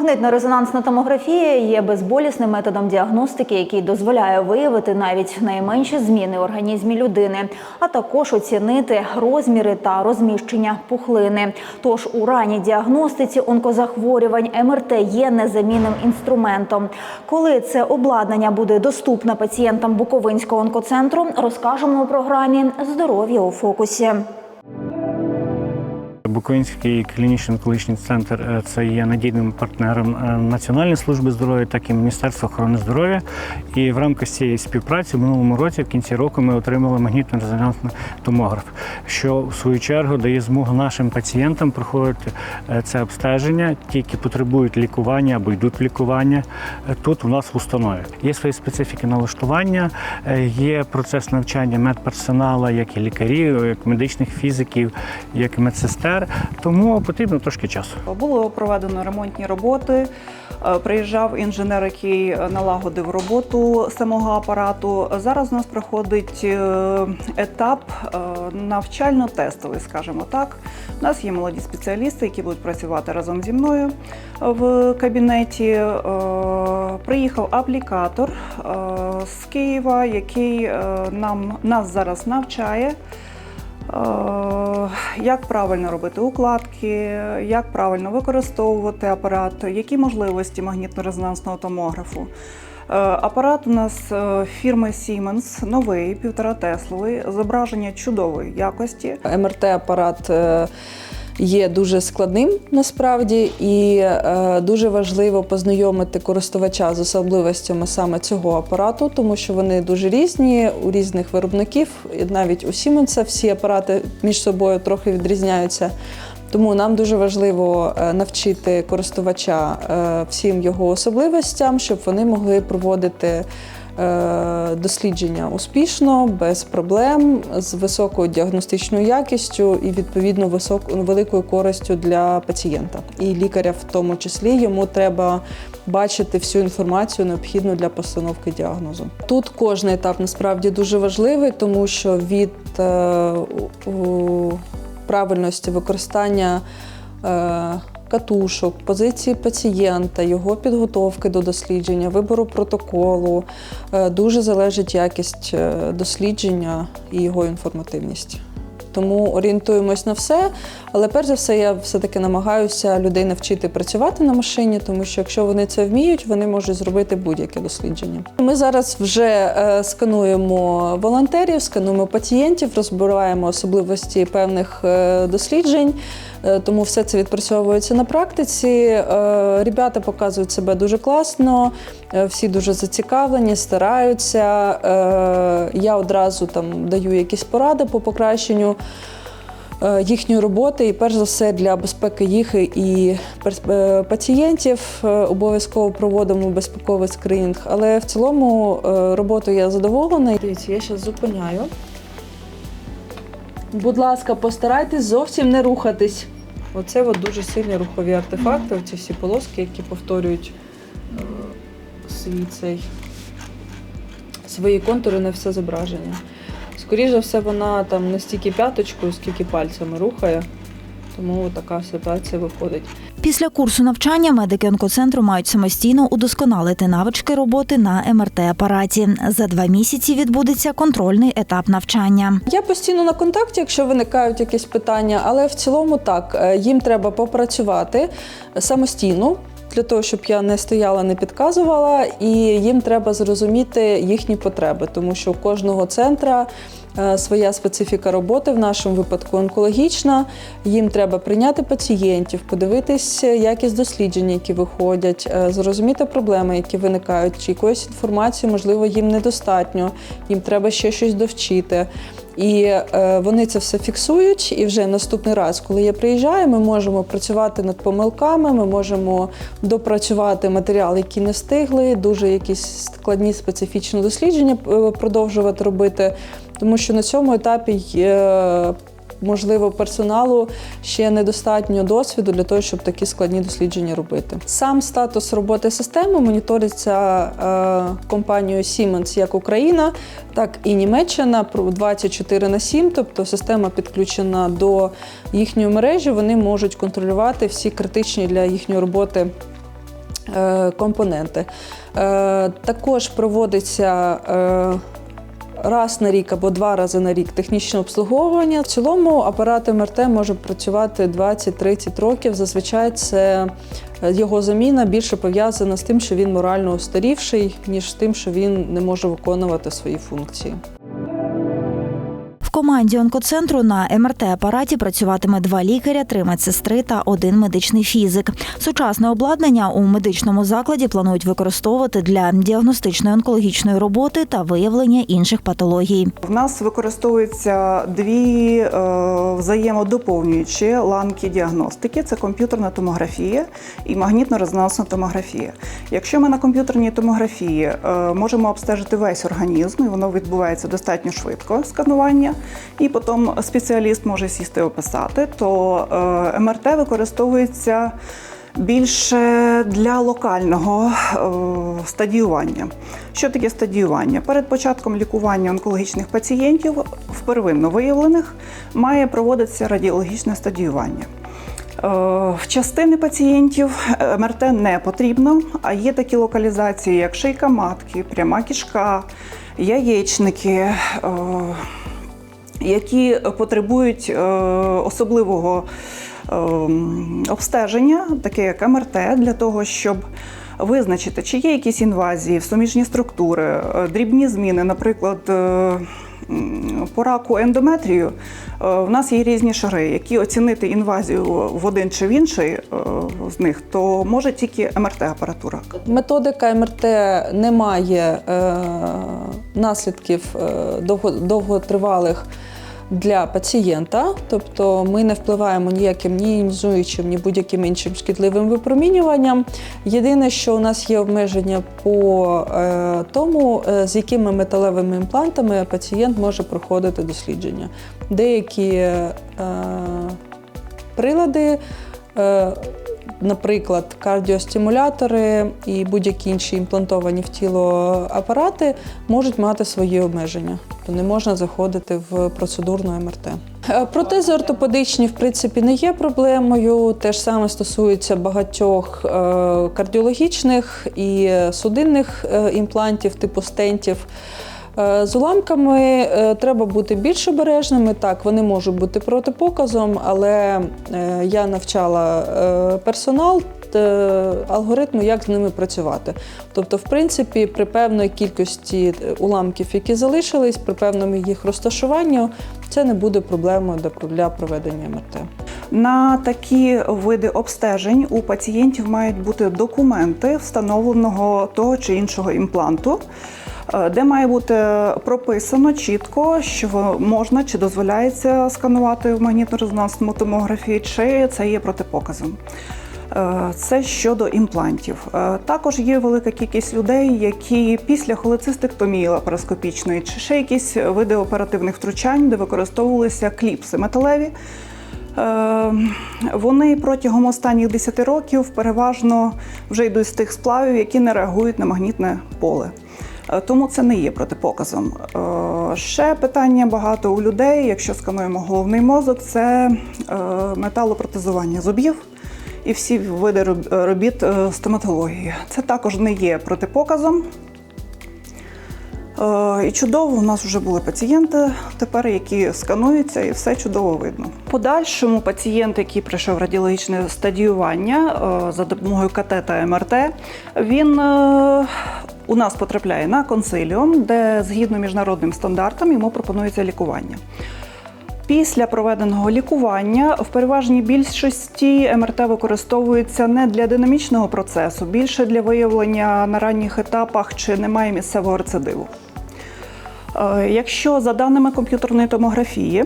Магнитно-резонансна томографія є безболісним методом діагностики, який дозволяє виявити навіть найменші зміни в організмі людини, а також оцінити розміри та розміщення пухлини. Тож у ранній діагностиці онкозахворювань МРТ є незамінним інструментом. Коли це обладнання буде доступне пацієнтам Буковинського онкоцентру, розкажемо у програмі Здоров'я у фокусі. Буковинський клінічний онкологічний центр е, це є надійним партнером е, Національної служби здоров'я, так і Міністерства охорони здоров'я. І в рамках цієї співпраці в минулому році, в кінці року, ми отримали магнітно-резонансний томограф, що в свою чергу дає змогу нашим пацієнтам проходити е, це обстеження, ті, які потребують лікування або йдуть лікування тут у нас в установі. Є свої специфіки налаштування, є процес навчання медперсоналу, як і лікарів, як медичних фізиків, як і медсестер. Тому потрібно трошки часу. Було проведено ремонтні роботи. е, Приїжджав інженер, який налагодив роботу самого апарату. Зараз у нас проходить е, етап е, навчально-тестовий, скажімо так. У нас є молоді спеціалісти, які будуть працювати разом зі мною в кабінеті. Приїхав аплікатор з Києва, який нам нас зараз навчає. Е, Як правильно робити укладки, як правильно використовувати апарат, які можливості магнітно-резонансного томографу. Е, Апарат у нас е, фірми Siemens, новий, півтора тесловий, зображення чудової якості. МРТ-апарат е, є дуже складним насправді, і е, дуже важливо познайомити користувача з особливостями саме цього апарату, тому що вони дуже різні у різних виробників. І навіть у Siemens всі апарати між собою трохи відрізняються. Тому нам дуже важливо е, навчити користувача е, всім його особливостям, щоб вони могли проводити дослідження успішно, без проблем, з високою діагностичною якістю і відповідно великою користю для пацієнта. І лікаря в тому числі йому треба бачити всю інформацію необхідну для постановки діагнозу. Тут кожен етап насправді дуже важливий, тому що від е, правильності використання е, катушок, позиції пацієнта, його підготовки до дослідження, вибору протоколу. е, Дуже залежить якість е, дослідження і його інформативність. Тому орієнтуємось на все, але перш за все я все-таки намагаюся людей навчити працювати на машині, тому що якщо вони це вміють, вони можуть зробити будь-яке дослідження. Ми зараз вже е, скануємо волонтерів, скануємо пацієнтів, розбираємо особливості певних досліджень. Е, Тому все це відпрацьовується на практиці. Е, Ребята показують себе дуже класно, е, всі дуже зацікавлені, стараються. Я одразу там даю якісь поради по покращенню їхньої роботи, і перш за все для безпеки їх і пацієнтів обов'язково проводимо безпековий скринінг. Але в цілому роботою я задоволена. Дивіться, я зараз зупиняю. Будь ласка, постарайтесь зовсім не рухатись. Оце от дуже сильні рухові артефакти, оці всі полоски, які повторюють е, свій цей, свої контури на все зображення. Скоріше за все, вона там не стільки п'яточкою, скільки пальцями рухає. Тому така ситуація виходить. Після курсу навчання медики онкоцентру мають самостійно удосконалити навички роботи на МРТ-апараті. За два місяці відбудеться контрольний етап навчання. Я постійно на контакті, якщо виникають якісь питання, але в цілому так, е, їм треба попрацювати самостійно. Для того, щоб я не стояла, не підказувала, і їм треба зрозуміти їхні потреби, тому що у кожного центра своя специфіка роботи, в нашому випадку онкологічна. Їм треба прийняти пацієнтів, подивитись якість досліджень, які виходять, е, зрозуміти проблеми, які виникають, чи якоїсь інформації, можливо, їм недостатньо, їм треба ще щось довчити. І е, вони це все фіксують. І вже наступний раз, коли я приїжджаю, ми можемо працювати над помилками, ми можемо допрацювати матеріал, який не встигли, дуже якісь складні специфічні дослідження е, продовжувати робити. Тому що на цьому етапі можливо, персоналу ще недостатньо досвіду для того, щоб такі складні дослідження робити. Сам статус роботи системи моніториться е, компанією Siemens як Україна, так і Німеччина про 24 на 7, тобто система підключена до їхньої мережі. Вони можуть контролювати всі критичні для їхньої роботи е, компоненти. Е, Також проводиться раз на рік або два рази на рік технічне обслуговування. В цілому апарат МРТ може працювати 20-30 років. Зазвичай це е, його заміна більше пов'язана з тим, що він морально устарівший, ніж з тим, що він не може виконувати свої функції. Команді онкоцентру на МРТ-апараті працюватиме два лікаря, три медсестри та один медичний фізик. Сучасне обладнання у медичному закладі планують використовувати для діагностичної онкологічної роботи та виявлення інших патологій. В нас використовуються дві е, взаємодоповнюючі ланки діагностики: це комп'ютерна томографія і магнітно-резонансна томографія. Якщо ми на комп'ютерній томографії е, можемо обстежити весь організм, і воно відбувається достатньо швидко сканування, і потім спеціаліст може сісти описати, то е, МРТ використовується більше для локального е, стадіювання. Що таке стадіювання? Перед початком лікування онкологічних пацієнтів, в первинно виявлених, має проводитися радіологічне стадіювання. Е, В частини пацієнтів МРТ не потрібно, а є такі локалізації, як шийка матки, пряма кішка, яєчники. Е, які потребують е, особливого е, обстеження, таке як МРТ, для того, щоб визначити, чи є якісь інвазії в суміжні структури, е, дрібні зміни, наприклад. По раку ендометрію е, в нас є різні шари, які оцінити інвазію в один чи в інший е, з них, то може тільки МРТ-апаратура. Методика МРТ не має е, наслідків довго, довготривалих для пацієнта, тобто ми не впливаємо ніяким ні іонізуючим, ні будь-яким іншим шкідливим випромінюванням. Єдине, що у нас є обмеження по е, тому, е, з якими металевими імплантами пацієнт може проходити дослідження. Деякі е, прилади. Наприклад, кардіостимулятори і будь-які інші імплантовані в тіло апарати можуть мати свої обмеження, то не можна заходити в процедурну МРТ. Е, Протези ортопедичні, в принципі, не є проблемою. Те ж саме стосується багатьох е, кардіологічних і судинних е, імплантів, типу стентів. З уламками треба бути більш обережними. Так, вони можуть бути протипоказом, але я навчала персонал алгоритму, як з ними працювати. Тобто, в принципі, при певної кількості е, уламків, які залишились, при певному їх розташуванню, це не буде проблемою для- для проведення МРТ. На такі види обстежень у пацієнтів мають бути документи встановленого того чи іншого імпланту, е, де має бути прописано чітко, що можна чи дозволяється сканувати в магнітно-резонансному томографії, чи це є протипоказом. Е, Це щодо імплантів. Е, Також є велика кількість людей, які після холецистектомії лапароскопічної чи ще якісь види оперативних втручань, де використовувалися кліпси металеві. Е, Вони протягом останніх 10 років переважно вже йдуть з тих сплавів, які не реагують на магнітне поле. Тому це не є протипоказом. Ще питання багато у людей, якщо скануємо головний мозок, це металопротезування зубів і всі види робіт е, стоматології. Це також не є протипоказом. Е, І чудово, у нас вже були пацієнти тепер, які скануються, і все чудово видно. Подальшому пацієнт, який пройшов радіологічне стадіювання е, за допомогою КТ та МРТ, він у нас потрапляє на консиліум, де згідно міжнародним стандартам йому пропонується лікування. Після проведеного лікування в переважній більшості МРТ використовується не для динамічного процесу, більше для виявлення на ранніх етапах, чи немає місцевого рецидиву. Е, Якщо за даними комп'ютерної томографії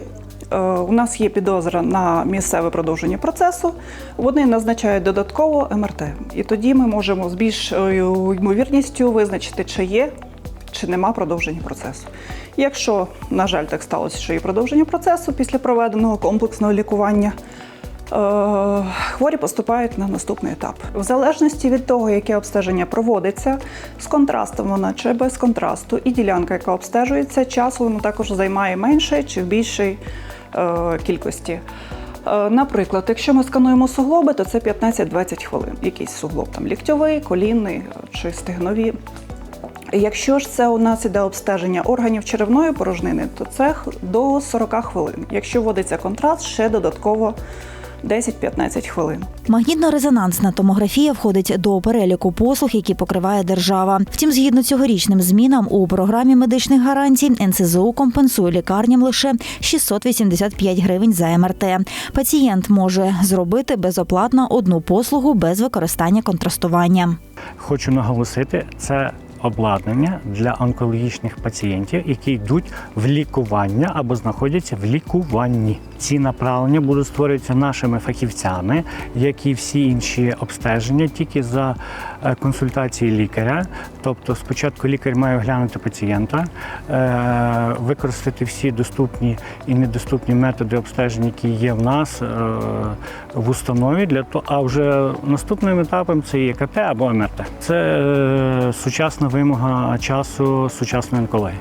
е, у нас є підозра на місцеве продовження процесу, вони назначають додатково МРТ. І тоді ми можемо з більшою ймовірністю визначити, чи є чи нема продовження процесу. Якщо, на жаль, так сталося, що є продовження процесу після проведеного комплексного лікування, е, хворі поступають на наступний етап. В залежності від того, яке обстеження проводиться, з контрастом вона чи без контрасту, і ділянка, яка обстежується, часу воно також займає менше чи в більшій е, кількості. Е, Наприклад, якщо ми скануємо суглоби, то це 15-20 хвилин. Якийсь суглоб там ліктьовий, колінний чи стегнові. Якщо ж це у нас іде обстеження органів черевної порожнини, то це до 40 хвилин. Якщо вводиться контраст, ще додатково 10-15 хвилин. Магнітно-резонансна томографія входить до переліку послуг, які покриває держава. Втім, згідно цьогорічним змінам у програмі медичних гарантій НСЗУ компенсує лікарням лише 685 гривень за МРТ. Пацієнт може зробити безоплатно одну послугу без використання контрастування. Хочу наголосити, це обладнання для онкологічних пацієнтів, які йдуть в лікування або знаходяться в лікуванні. Ці направлення будуть створюватися нашими фахівцями, як і всі інші обстеження, тільки за е, консультації лікаря. Тобто, спочатку лікар має оглянути пацієнта, е, використати всі доступні і недоступні методи обстежень, які є в нас е, в установі. Для того, а вже наступним етапом це є КТ або МРТ. Це сучасна вимога часу сучасної онкології.